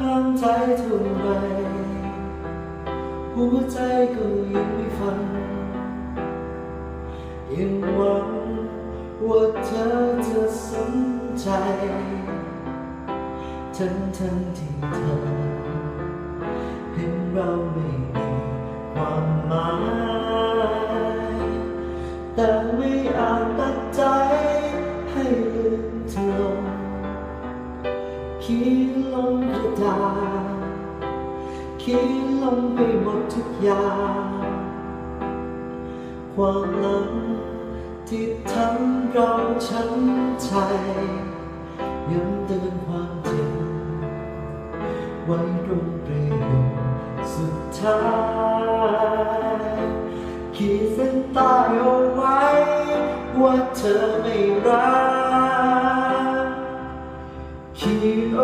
ห้ามใจเท่าไรหัวใจก็ยังไม่ฟังยังหวังว่าเธอจะสนใจทั้งทั้งที่เธอเห็นเราไม่มีความหมายแต่ไม่อาจตัด เขียนลงกระดาษเขียนลงไปหมดทุกอย่างความหลังที่ทำเราช้ำใจย้ำเตือนความจริงไว้ตรงประโยคสุดท้ายขีดเส้นใต้เอาไว้ ว่าเธอไม่รัก ขีดเอ